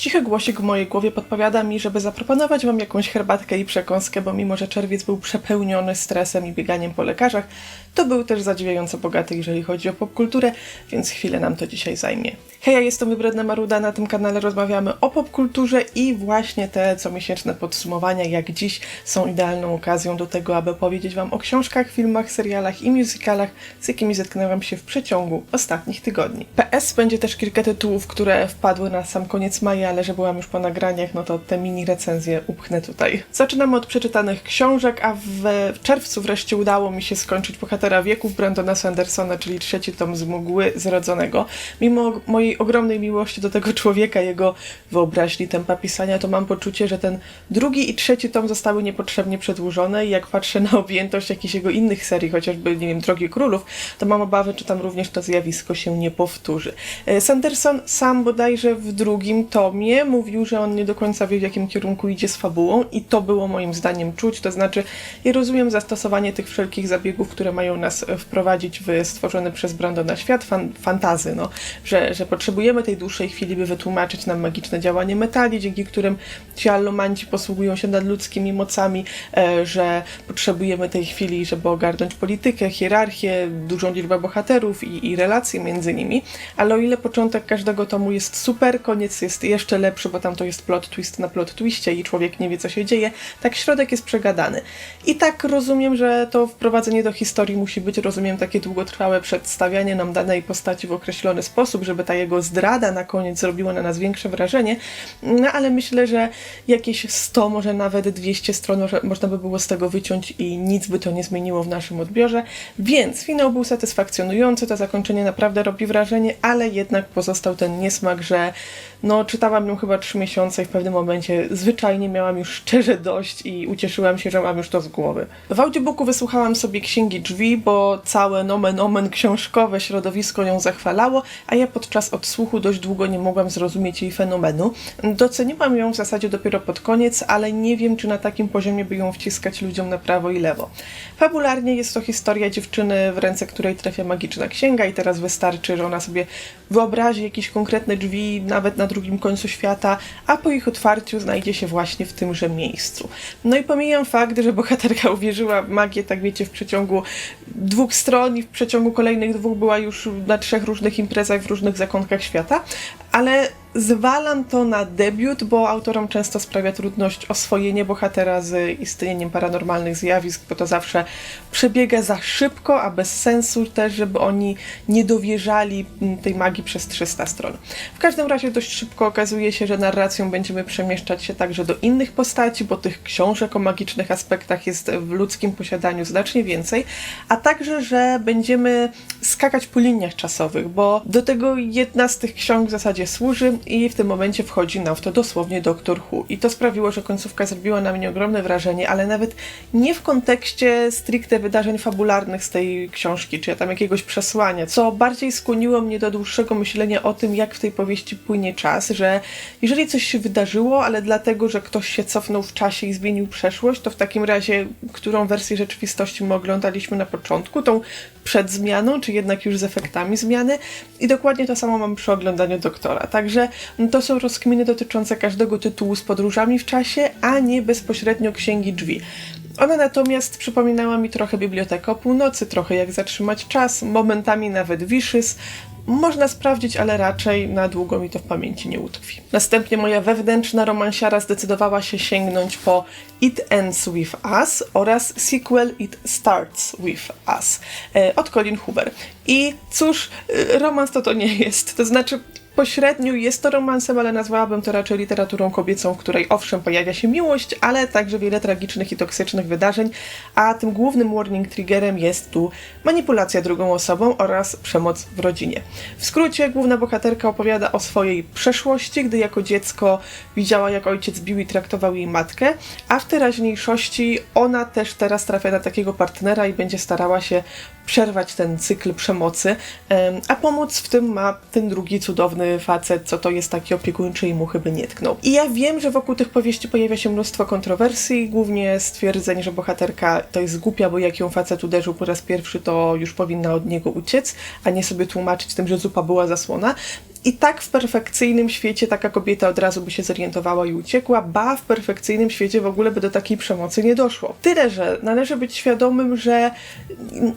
Cichy głosik w mojej głowie podpowiada mi, żeby zaproponować Wam jakąś herbatkę i przekąskę, bo mimo, że czerwiec był przepełniony stresem i bieganiem po lekarzach, to był też zadziwiająco bogaty, jeżeli chodzi o popkulturę, więc chwilę nam to dzisiaj zajmie. Hej, ja jestem Wybredna Maruda, na tym kanale rozmawiamy o popkulturze i właśnie te comiesięczne podsumowania, jak dziś, są idealną okazją do tego, aby powiedzieć Wam o książkach, filmach, serialach i musicalach, z jakimi zetknęłam się w przeciągu ostatnich tygodni. PS będzie też kilka tytułów, które wpadły na sam koniec maja, ale że byłam już po nagraniach, no to te mini recenzje upchnę tutaj. Zaczynamy od przeczytanych książek, a w, w czerwcu wreszcie udało mi się skończyć Bohatera Wieków Brandona Sandersona, czyli trzeci tom z Mgły Zrodzonego. Mimo mojej ogromnej miłości do tego człowieka, jego wyobraźni, tempa pisania, to mam poczucie, że ten drugi i trzeci tom zostały niepotrzebnie przedłużone i jak patrzę na objętość jakichś jego innych serii, chociażby, nie wiem, Drogi Królów, to mam obawy, czy tam również to zjawisko się nie powtórzy. E, Sanderson sam bodajże w drugim tomie mówił, że on nie do końca wie, w jakim kierunku idzie z fabułą i to było moim zdaniem czuć, to znaczy ja rozumiem zastosowanie tych wszelkich zabiegów, które mają nas e, wprowadzić w stworzony przez Brandona świat fan, fantazy, no, że, że potrzebujemy tej dłuższej chwili, by wytłumaczyć nam magiczne działanie metali, dzięki którym ci allomanci posługują się nadludzkimi mocami, e, że potrzebujemy tej chwili, żeby ogarnąć politykę, hierarchię, dużą liczbę bohaterów i, i relacje między nimi, ale o ile początek każdego tomu jest super, koniec jest jeszcze lepszy, bo tam to jest plot twist na plot twiście i człowiek nie wie, co się dzieje, tak środek jest przegadany. I tak rozumiem, że to wprowadzenie do historii musi być, rozumiem, takie długotrwałe przedstawianie nam danej postaci w określony sposób, żeby ta jego zdrada na koniec zrobiła na nas większe wrażenie, no ale myślę, że jakieś 100, może nawet 200 stron można by było z tego wyciąć i nic by to nie zmieniło w naszym odbiorze, więc finał był satysfakcjonujący, to zakończenie naprawdę robi wrażenie, ale jednak pozostał ten niesmak, że no czytałam ją chyba 3 miesiące i w pewnym momencie zwyczajnie miałam już szczerze dość i ucieszyłam się, że mam już to z głowy. W audiobooku wysłuchałam sobie księgi drzwi, bo całe nomen omen książkowe środowisko ją zachwalało, a ja podczas odsłuchu dość długo nie mogłam zrozumieć jej fenomenu. Doceniłam ją w zasadzie dopiero pod koniec, ale nie wiem, czy na takim poziomie by ją wciskać ludziom na prawo i lewo. Fabularnie jest to historia dziewczyny, w ręce której trafia magiczna księga i teraz wystarczy, że ona sobie wyobrazi jakieś konkretne drzwi, nawet na drugim końcu świata, a po ich otwarciu znajdzie się właśnie w tymże miejscu. No i pomijam fakt, że bohaterka uwierzyła w magię, tak wiecie, w przeciągu dwóch stron i w przeciągu kolejnych dwóch była już na trzech różnych imprezach w różnych zakątkach świata, ale zwalam to na debiut, bo autorom często sprawia trudność oswojenie bohatera z istnieniem paranormalnych zjawisk, bo to zawsze przebiega za szybko, a bez sensu też, żeby oni nie dowierzali mm, tej magii przez 300 stron. W każdym razie dość szybko okazuje się, że narracją będziemy przemieszczać się także do innych postaci, bo tych książek o magicznych aspektach jest w ludzkim posiadaniu znacznie więcej, a także, że będziemy skakać po liniach czasowych, bo do tego jedna z tych ksiąg w zasadzie służy i w tym momencie wchodzi nam w to dosłownie Doktor Who. I to sprawiło, że końcówka zrobiła na mnie ogromne wrażenie, ale nawet nie w kontekście stricte wydarzeń fabularnych z tej książki, czy tam jakiegoś przesłania, co bardziej skłoniło mnie do dłuższego myślenia o tym, jak w tej powieści płynie czas, że jeżeli coś się wydarzyło, ale dlatego, że ktoś się cofnął w czasie i zmienił przeszłość, to w takim razie, którą wersję rzeczywistości my oglądaliśmy na początku, tą przed zmianą, czy jednak już z efektami zmiany. I dokładnie to samo mam przy oglądaniu doktora. Także to są rozkminy dotyczące każdego tytułu z podróżami w czasie, a nie bezpośrednio księgi drzwi. Ona natomiast przypominała mi trochę Bibliotekę Północy, trochę jak zatrzymać czas, momentami nawet Wishes. Można sprawdzić, ale raczej na długo mi to w pamięci nie utkwi. Następnie moja wewnętrzna romansiara zdecydowała się sięgnąć po It Ends With Us oraz sequel It Starts With Us e, od Colin Hoover. I cóż, e, romans to to nie jest. To znaczy, pośrednio jest to romansem, ale nazwałabym to raczej literaturą kobiecą, w której owszem pojawia się miłość, ale także wiele tragicznych i toksycznych wydarzeń, a tym głównym warning triggerem jest tu manipulacja drugą osobą oraz przemoc w rodzinie. W skrócie główna bohaterka opowiada o swojej przeszłości, gdy jako dziecko widziała jak ojciec bił i traktował jej matkę, a w teraźniejszości ona też teraz trafia na takiego partnera i będzie starała się przerwać ten cykl przemocy, a pomóc w tym ma ten drugi cudowny facet, co to jest taki opiekuńczy i mu chyba nie tknął. I ja wiem, że wokół tych powieści pojawia się mnóstwo kontrowersji, głównie stwierdzeń, że bohaterka to jest głupia, bo jak ją facet uderzył po raz pierwszy, to już powinna od niego uciec, a nie sobie tłumaczyć tym, że zupa była zasłona. I tak w perfekcyjnym świecie taka kobieta od razu by się zorientowała i uciekła, ba w perfekcyjnym świecie w ogóle by do takiej przemocy nie doszło. Tyle, że należy być świadomym, że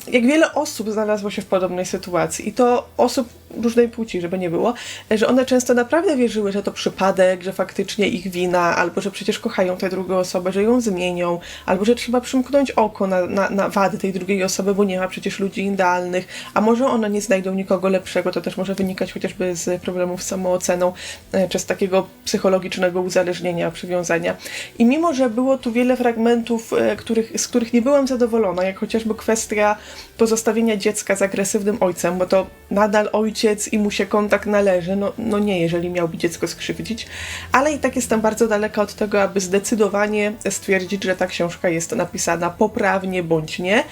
jak wiele osób znalazło się w podobnej sytuacji i to osób różnej płci, żeby nie było, że one często naprawdę wierzyły, że to przypadek, że faktycznie ich wina, albo że przecież kochają tę drugą osobę, że ją zmienią, albo że trzeba przymknąć oko na, na, na wady tej drugiej osoby, bo nie ma przecież ludzi idealnych, a może one nie znajdą nikogo lepszego, to też może wynikać chociażby z problemów z samooceną, e, czy z takiego psychologicznego uzależnienia, przywiązania. I mimo, że było tu wiele fragmentów, e, których, z których nie byłam zadowolona, jak chociażby kwestia pozostawienia dziecka z agresywnym ojcem, bo to nadal ojciec i mu się kontakt należy, no, no nie, jeżeli miałby dziecko skrzywdzić, ale i tak jestem bardzo daleka od tego, aby zdecydowanie stwierdzić, że ta książka jest napisana poprawnie bądź nie,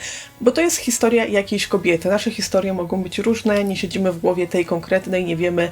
bo to jest historia jakiejś kobiety. Nasze historie mogą być różne, nie siedzimy w głowie tej konkretnej, nie wiemy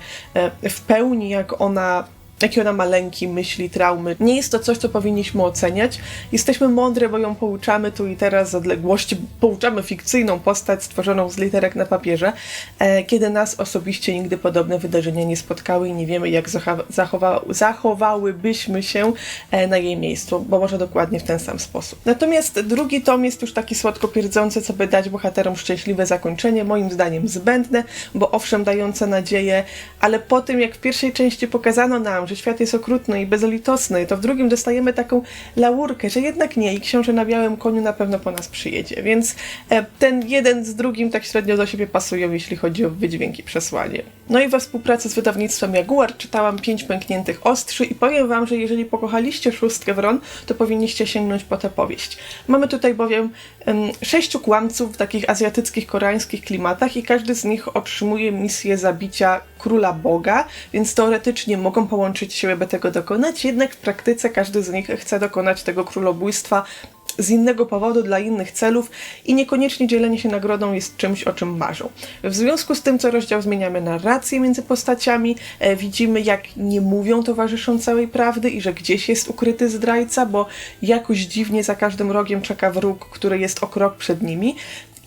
w pełni, jak ona jakie ona ma lęki, myśli, traumy. Nie jest to coś, co powinniśmy oceniać. Jesteśmy mądre, bo ją pouczamy tu i teraz z odległości, pouczamy fikcyjną postać stworzoną z literek na papierze, e, kiedy nas osobiście nigdy podobne wydarzenia nie spotkały i nie wiemy, jak zachowa zachowałybyśmy się e, na jej miejscu, bo może dokładnie w ten sam sposób. Natomiast drugi tom jest już taki słodko pierdzący, co by dać bohaterom szczęśliwe zakończenie, moim zdaniem zbędne, bo owszem dające nadzieję, ale po tym, jak w pierwszej części pokazano nam, że świat jest okrutny i bezlitosny, to w drugim dostajemy taką laurkę, że jednak nie i książę na białym koniu na pewno po nas przyjedzie. Więc e, ten jeden z drugim tak średnio do siebie pasują, jeśli chodzi o wydźwięki przesłanie. No i we współpracy z wydawnictwem Jaguar czytałam Pięć Pękniętych Ostrzy i powiem wam, że jeżeli pokochaliście Szóstkę Wron, to powinniście sięgnąć po tę powieść. Mamy tutaj bowiem um, sześciu kłamców w takich azjatyckich, koreańskich klimatach i każdy z nich otrzymuje misję zabicia króla Boga, więc teoretycznie mogą połączyć siły, by tego dokonać, jednak w praktyce każdy z nich chce dokonać tego królobójstwa z innego powodu, dla innych celów i niekoniecznie dzielenie się nagrodą jest czymś, o czym marzą. W związku z tym, co rozdział zmieniamy narrację między postaciami, e, widzimy jak nie mówią towarzyszą całej prawdy i że gdzieś jest ukryty zdrajca, bo jakoś dziwnie za każdym rogiem czeka wróg, który jest o krok przed nimi.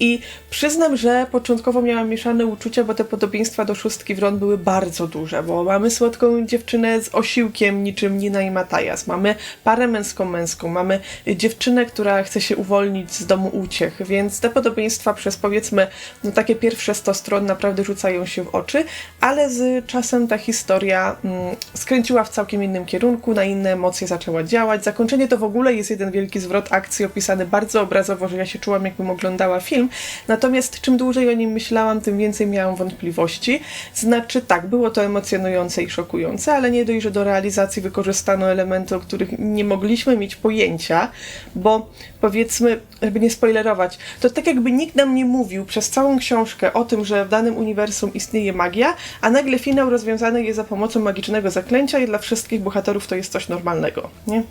I przyznam, że początkowo miałam mieszane uczucia, bo te podobieństwa do szóstki Wron były bardzo duże, bo mamy słodką dziewczynę z osiłkiem niczym Nina i Matajas, mamy parę męską-męską, mamy dziewczynę, która chce się uwolnić z domu uciech, więc te podobieństwa przez powiedzmy no takie pierwsze 100 stron naprawdę rzucają się w oczy, ale z czasem ta historia mm, skręciła w całkiem innym kierunku, na inne emocje zaczęła działać. Zakończenie to w ogóle jest jeden wielki zwrot akcji opisany bardzo obrazowo, że ja się czułam jakbym oglądała film, Natomiast czym dłużej o nim myślałam, tym więcej miałam wątpliwości. Znaczy tak, było to emocjonujące i szokujące, ale nie dość, że do realizacji wykorzystano elementy, o których nie mogliśmy mieć pojęcia, bo powiedzmy, żeby nie spoilerować, to tak jakby nikt nam nie mówił przez całą książkę o tym, że w danym uniwersum istnieje magia, a nagle finał rozwiązany jest za pomocą magicznego zaklęcia i dla wszystkich bohaterów to jest coś normalnego, nie?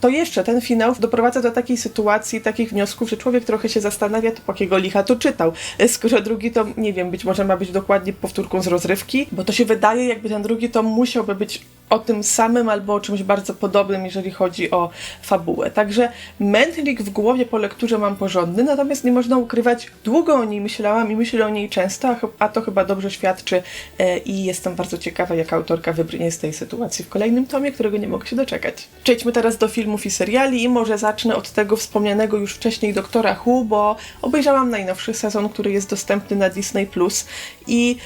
To jeszcze ten finał doprowadza do takiej sytuacji, takich wniosków, że człowiek trochę się zastanawia, to po jakiego licha to czytał. Skoro drugi to, nie wiem, być może ma być dokładnie powtórką z rozrywki, bo to się wydaje, jakby ten drugi to musiałby być o tym samym albo o czymś bardzo podobnym, jeżeli chodzi o fabułę. Także mętlik w głowie po lekturze mam porządny, natomiast nie można ukrywać, długo o niej myślałam i myślę o niej często, a to chyba dobrze świadczy e, i jestem bardzo ciekawa, jak autorka wybrnie z tej sytuacji w kolejnym tomie, którego nie mogę się doczekać. Przejdźmy teraz do filmów i seriali i może zacznę od tego wspomnianego już wcześniej Doktora Who, bo obejrzałam najnowszy sezon, który jest dostępny na Disney+. Plus i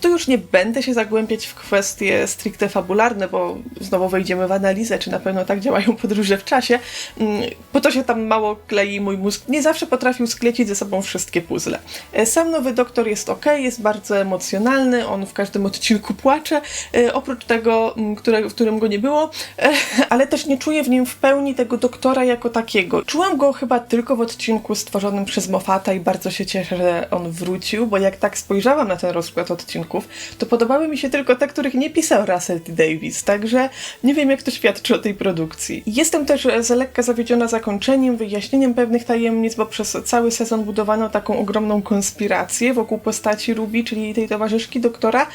tu już nie będę się zagłębiać w kwestie stricte fabularne, bo znowu wejdziemy w analizę, czy na pewno tak działają podróże w czasie. Mm, po to się tam mało klei mój mózg. Nie zawsze potrafił sklecić ze sobą wszystkie puzzle. E, sam nowy doktor jest ok, jest bardzo emocjonalny, on w każdym odcinku płacze, e, oprócz tego, mm, które, w którym go nie było, e, ale też nie czuję w nim w pełni tego doktora jako takiego. Czułam go chyba tylko w odcinku stworzonym przez Moffata i bardzo się cieszę, że on wrócił, bo jak tak spojrzałam na ten rozkład odcinków, to podobały mi się tylko te, których nie pisał Russell T. Davis, także nie wiem, jak to świadczy o tej produkcji. Jestem też za lekka zawiedziona zakończeniem, wyjaśnieniem pewnych tajemnic, bo przez cały sezon budowano taką ogromną konspirację wokół postaci Ruby, czyli tej towarzyszki doktora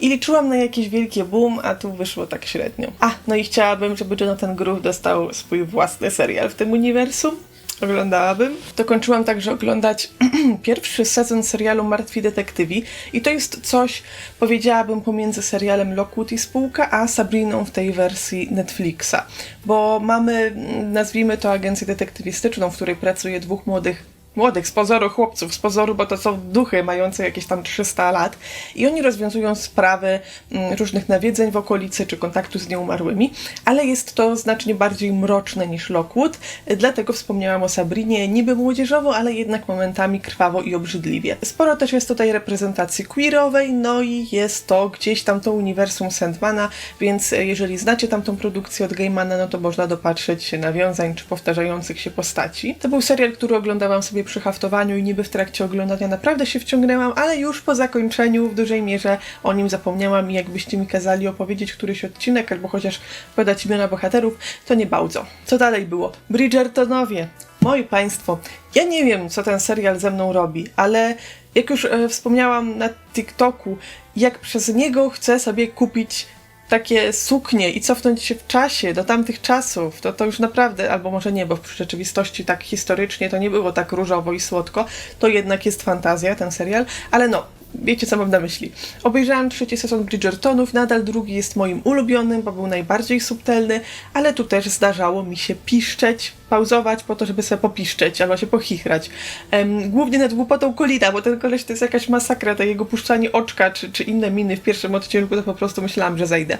i liczyłam na jakieś wielkie boom, a tu wyszło tak średnio. A, no i chciałabym, żeby Jonathan Groove dostał swój własny serial w tym uniwersum. Oglądałabym. Dokończyłam także oglądać pierwszy sezon serialu Martwi Detektywi i to jest coś, powiedziałabym, pomiędzy serialem Lockwood i Spółka, a Sabriną w tej wersji Netflixa, bo mamy, mm, nazwijmy to agencję detektywistyczną, w której pracuje dwóch młodych młodych, z pozoru chłopców, z pozoru, bo to są duchy mające jakieś tam 300 lat i oni rozwiązują sprawy mm, różnych nawiedzeń w okolicy czy kontaktu z nieumarłymi, ale jest to znacznie bardziej mroczne niż Lockwood, dlatego wspomniałam o Sabrinie, niby młodzieżowo, ale jednak momentami krwawo i obrzydliwie. Sporo też jest tutaj reprezentacji queerowej, no i jest to gdzieś tam to uniwersum Sandmana, więc e, jeżeli znacie tamtą produkcję od Gaimana, no to można dopatrzeć się nawiązań czy powtarzających się postaci. To był serial, który oglądałam sobie przy haftowaniu i niby w trakcie oglądania naprawdę się wciągnęłam, ale już po zakończeniu w dużej mierze o nim zapomniałam i jakbyście mi kazali opowiedzieć któryś odcinek albo chociaż podać imiona bohaterów, to nie bardzo. Co dalej było? Bridgertonowie. Moi Państwo, ja nie wiem, co ten serial ze mną robi, ale jak już e, wspomniałam na TikToku, jak przez niego chcę sobie kupić takie suknie i cofnąć się w czasie do tamtych czasów, to to już naprawdę, albo może nie, bo w rzeczywistości tak historycznie to nie było tak różowo i słodko, to jednak jest fantazja ten serial, ale no, wiecie co mam na myśli. Obejrzałam trzeci sezon Bridgertonów, nadal drugi jest moim ulubionym, bo był najbardziej subtelny, ale tu też zdarzało mi się piszczeć, pauzować po to, żeby sobie popiszczeć albo się pochichrać. Um, głównie nad głupotą Kolina, bo ten koleś to jest jakaś masakra, to jego puszczanie oczka czy, czy inne miny w pierwszym odcinku, to po prostu myślałam, że zajdę.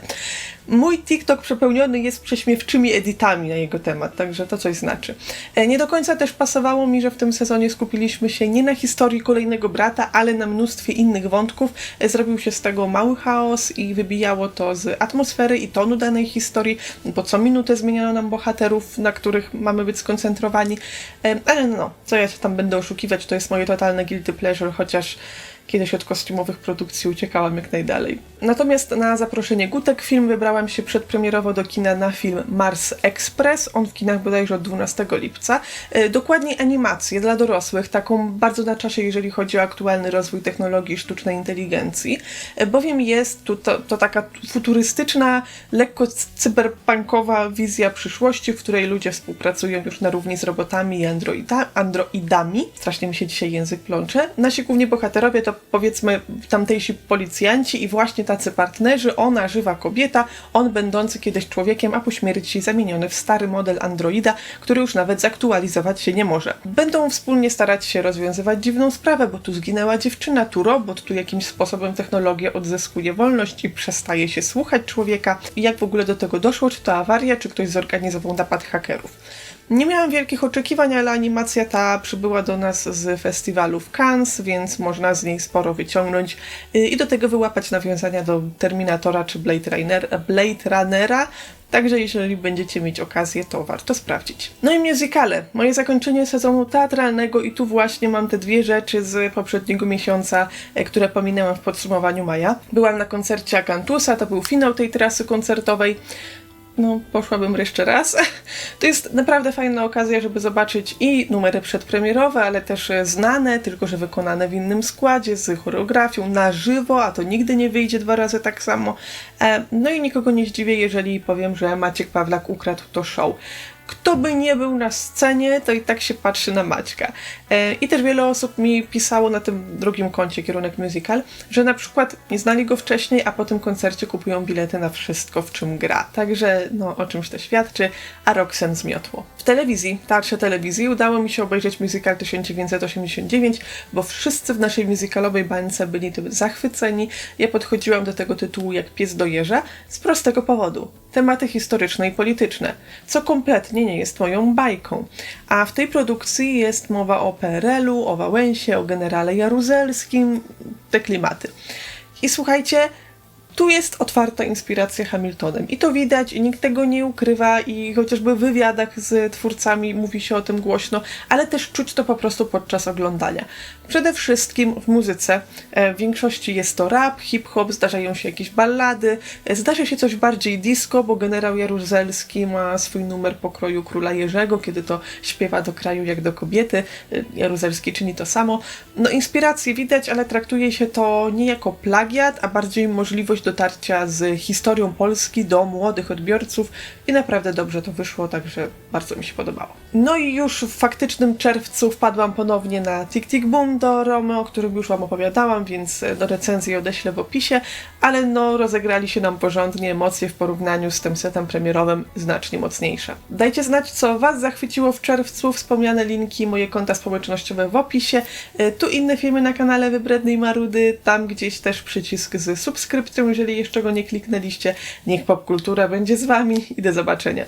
Mój TikTok przepełniony jest prześmiewczymi editami na jego temat, także to coś znaczy. E, nie do końca też pasowało mi, że w tym sezonie skupiliśmy się nie na historii kolejnego brata, ale na mnóstwie innych wątków. E, zrobił się z tego mały chaos i wybijało to z atmosfery i tonu danej historii, bo co minutę zmieniano nam bohaterów, na których mamy być skoncentrowani. E, ale no, co ja się tam będę oszukiwać, to jest moje totalne guilty pleasure, chociaż Kiedyś od kostiumowych produkcji uciekałam jak najdalej. Natomiast na zaproszenie Gutek film wybrałam się przedpremierowo do kina na film Mars Express. On w kinach bodajże od 12 lipca. E, dokładniej animację dla dorosłych, taką bardzo na czasie, jeżeli chodzi o aktualny rozwój technologii sztucznej inteligencji, e, bowiem jest tu to, to taka futurystyczna, lekko cyberpunkowa wizja przyszłości, w której ludzie współpracują już na równi z robotami i androida, androidami. Strasznie mi się dzisiaj język plącze. Nasi główni bohaterowie to powiedzmy tamtejsi policjanci i właśnie tacy partnerzy, ona żywa kobieta, on będący kiedyś człowiekiem, a po śmierci zamieniony w stary model androida, który już nawet zaktualizować się nie może. Będą wspólnie starać się rozwiązywać dziwną sprawę, bo tu zginęła dziewczyna, tu robot, tu jakimś sposobem technologia odzyskuje wolność i przestaje się słuchać człowieka. I jak w ogóle do tego doszło, czy to awaria, czy ktoś zorganizował napad hakerów. Nie miałam wielkich oczekiwań, ale animacja ta przybyła do nas z festiwalu w Cannes, więc można z niej sporo wyciągnąć y, i do tego wyłapać nawiązania do Terminatora czy Blade, Blade Runnera. Także jeżeli będziecie mieć okazję, to warto sprawdzić. No i musicale. Moje zakończenie sezonu teatralnego i tu właśnie mam te dwie rzeczy z poprzedniego miesiąca, e, które pominęłam w podsumowaniu maja. Byłam na koncercie Akantusa, to był finał tej trasy koncertowej no, poszłabym jeszcze raz. To jest naprawdę fajna okazja, żeby zobaczyć i numery przedpremierowe, ale też znane, tylko że wykonane w innym składzie, z choreografią, na żywo, a to nigdy nie wyjdzie dwa razy tak samo. E, no i nikogo nie zdziwię, jeżeli powiem, że Maciek Pawlak ukradł to show kto by nie był na scenie, to i tak się patrzy na Maćka. E, I też wiele osób mi pisało na tym drugim koncie kierunek musical, że na przykład nie znali go wcześniej, a po tym koncercie kupują bilety na wszystko, w czym gra. Także no, o czymś to świadczy, a Roxen zmiotło. W telewizji, tarcze telewizji, udało mi się obejrzeć musical 1989, bo wszyscy w naszej musicalowej bańce byli tym zachwyceni. Ja podchodziłam do tego tytułu jak pies do jeża z prostego powodu. Tematy historyczne i polityczne, co kompletnie nie jest moją bajką. A w tej produkcji jest mowa o PRL-u, o Wałęsie, o generale Jaruzelskim, te klimaty. I słuchajcie, tu jest otwarta inspiracja Hamiltonem i to widać i nikt tego nie ukrywa i chociażby w wywiadach z twórcami mówi się o tym głośno, ale też czuć to po prostu podczas oglądania. Przede wszystkim w muzyce. E, w większości jest to rap, hip-hop, zdarzają się jakieś ballady, e, zdarza się coś bardziej disco, bo generał Jaruzelski ma swój numer pokroju króla Jerzego, kiedy to śpiewa do kraju jak do kobiety. E, Jaruzelski czyni to samo. No inspiracje widać, ale traktuje się to nie jako plagiat, a bardziej możliwość możliwość dotarcia z historią Polski do młodych odbiorców i naprawdę dobrze to wyszło, także bardzo mi się podobało. No i już w faktycznym czerwcu wpadłam ponownie na Tick Tick Boom do Romy, o którym już Wam opowiadałam, więc do recenzji odeślę w opisie, ale no rozegrali się nam porządnie, emocje w porównaniu z tym setem premierowym znacznie mocniejsze. Dajcie znać, co Was zachwyciło w czerwcu, wspomniane linki, moje konta społecznościowe w opisie, Y, tu inne filmy na kanale Wybrednej Marudy, tam gdzieś też przycisk z subskrypcją, jeżeli jeszcze go nie kliknęliście. Niech popkultura będzie z Wami i do zobaczenia.